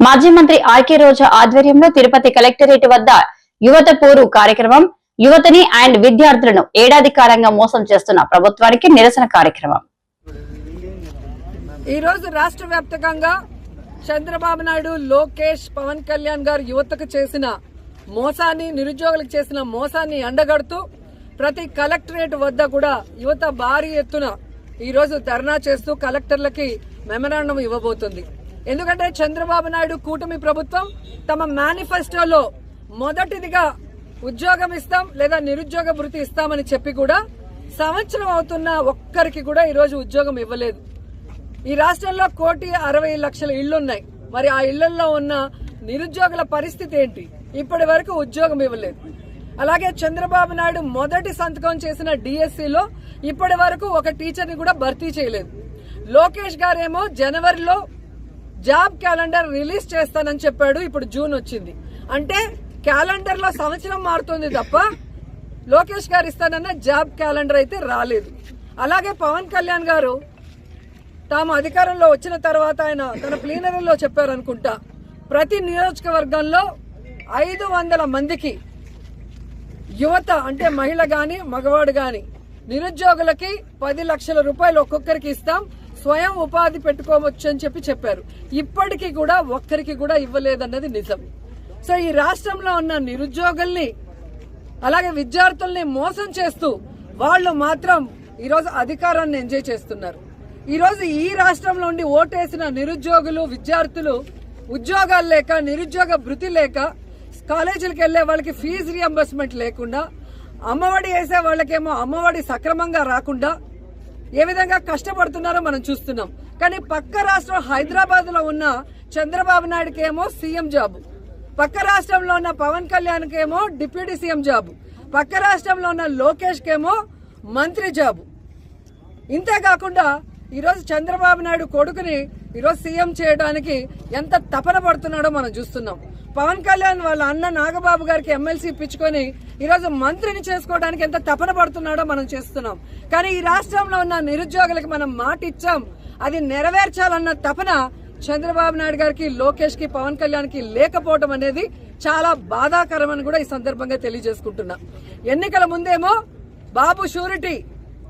మాజీ మంత్రి ఆర్కే రోజా ఆధ్వర్యంలో తిరుపతి కలెక్టరేట్ వద్ద యువత పోరు కార్యక్రమం యువతని అండ్ విద్యార్థులను ఏడాది కాలంగా మోసం చేస్తున్న ప్రభుత్వానికి నిరసన కార్యక్రమం. ఈ రోజు రాష్ట్ర వ్యాప్తంగా చంద్రబాబు నాయుడు లోకేష్ పవన్ కళ్యాణ్ గారు యువతకు చేసిన మోసాన్ని నిరుద్యోగులకు చేసిన మోసాన్ని ఎండగడుతూ ప్రతి కలెక్టరేట్ వద్ద కూడా యువత భారీ ఎత్తున ఈ రోజు ధర్నా చేస్తూ కలెక్టర్లకి మెమరాండం ఇవ్వబోతుంది. ఎందుకంటే చంద్రబాబు నాయుడు కూటమి ప్రభుత్వం తమ మేనిఫెస్టోలో మొదటిదిగా ఉద్యోగం ఇస్తాం లేదా నిరుద్యోగ భృతి ఇస్తామని చెప్పి కూడా సంవత్సరం అవుతున్న ఒక్కరికి కూడా ఈరోజు ఉద్యోగం ఇవ్వలేదు. ఈ రాష్ట్రంలో కోటి అరవై లక్షల ఇళ్ళున్నాయి మరి ఆ ఇళ్ళలో ఉన్న నిరుద్యోగుల పరిస్థితి ఏంటి? ఇప్పటి వరకు ఉద్యోగం ఇవ్వలేదు. అలాగే చంద్రబాబు నాయుడు మొదటి సంతకం చేసిన డిఎస్సిలో ఇప్పటి వరకు ఒక టీచర్ని కూడా భర్తీ చేయలేదు. లోకేష్ గారేమో జనవరిలో జాబ్ క్యాలెండర్ రిలీజ్ చేస్తానని చెప్పాడు. ఇప్పుడు జూన్ వచ్చింది. అంటే క్యాలెండర్లో సంవత్సరం మారుతుంది తప్ప లోకేష్ గారు ఇస్తానన్న జాబ్ క్యాలెండర్ అయితే రాలేదు. అలాగే పవన్ కళ్యాణ్ గారు తాము అధికారంలో వచ్చిన తర్వాత ఆయన తన ప్లీనరీలో చెప్పారనుకుంటా ప్రతి నియోజకవర్గంలో ఐదు వందల మందికి యువత అంటే మహిళ కానీ మగవాడు కానీ నిరుద్యోగులకి పది లక్షల రూపాయలు ఒక్కొక్కరికి ఇస్తాం. స్వయం ఉపాధి పెట్టుకోవచ్చు అని చెప్పి చెప్పారు. ఇప్పటికీ కూడా ఒక్కరికి కూడా ఇవ్వలేదన్నది నిజం. సో ఈ రాష్ట్రంలో ఉన్న నిరుద్యోగుల్ని అలాగే విద్యార్థుల్ని మోసం చేస్తూ వాళ్ళు మాత్రం ఈరోజు అధికారాన్ని ఎంజాయ్ చేస్తున్నారు. ఈరోజు ఈ రాష్ట్రంలో ఉండి ఓటేసిన నిరుద్యోగులు విద్యార్థులు ఉద్యోగాలు లేక నిరుద్యోగ భృతి లేక కాలేజీలకు వెళ్ళే వాళ్ళకి ఫీజు రియంబర్స్మెంట్ లేకుండా అమ్మఒడి వేసే వాళ్ళకేమో అమ్మఒడి సక్రమంగా రాకుండా ఏ విధంగా కష్టపడుతున్నారో మనం చూస్తున్నాం. కానీ పక్క రాష్ట్రం హైదరాబాద్లో ఉన్న చంద్రబాబు నాయుడుకి ఏమో సీఎం జాబు. పక్క రాష్ట్రంలో ఉన్న పవన్ కళ్యాణ్ కేమో డిప్యూటీ సీఎం జాబు. పక్క రాష్ట్రంలో ఉన్న లోకేష్ కేమో మంత్రి జాబు. ఇంతే కాకుండా ఈరోజు చంద్రబాబు నాయుడు కొడుకుని ఈరోజు సీఎం చేయడానికి ఎంత తపన పడుతున్నాడో మనం చూస్తున్నాం. పవన్ కళ్యాణ్ వాళ్ళ అన్న నాగబాబు గారికి ఎమ్మెల్సీ ఇప్పించుకొని ఈరోజు మంత్రిని చేసుకోవడానికి ఎంత తపన పడుతున్నాడో మనం చేస్తున్నాం. కానీ ఈ రాష్ట్రంలో ఉన్న నిరుద్యోగులకు మనం మాట ఇచ్చాం. అది నెరవేర్చాలన్న తపన చంద్రబాబు నాయుడు గారికి లోకేష్కి పవన్ కళ్యాణ్కి లేకపోవడం అనేది చాలా బాధాకరమని కూడా ఈ సందర్భంగా తెలియజేసుకుంటున్నా. ఎన్నికల ముందేమో బాబు షూరిటీ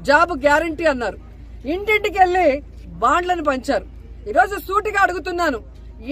జాబ్ గ్యారంటీ అన్నారు. ఇంటింటికి వెళ్ళి బాండ్లను పంచారు. ఈరోజు సూటిగా అడుగుతున్నాను.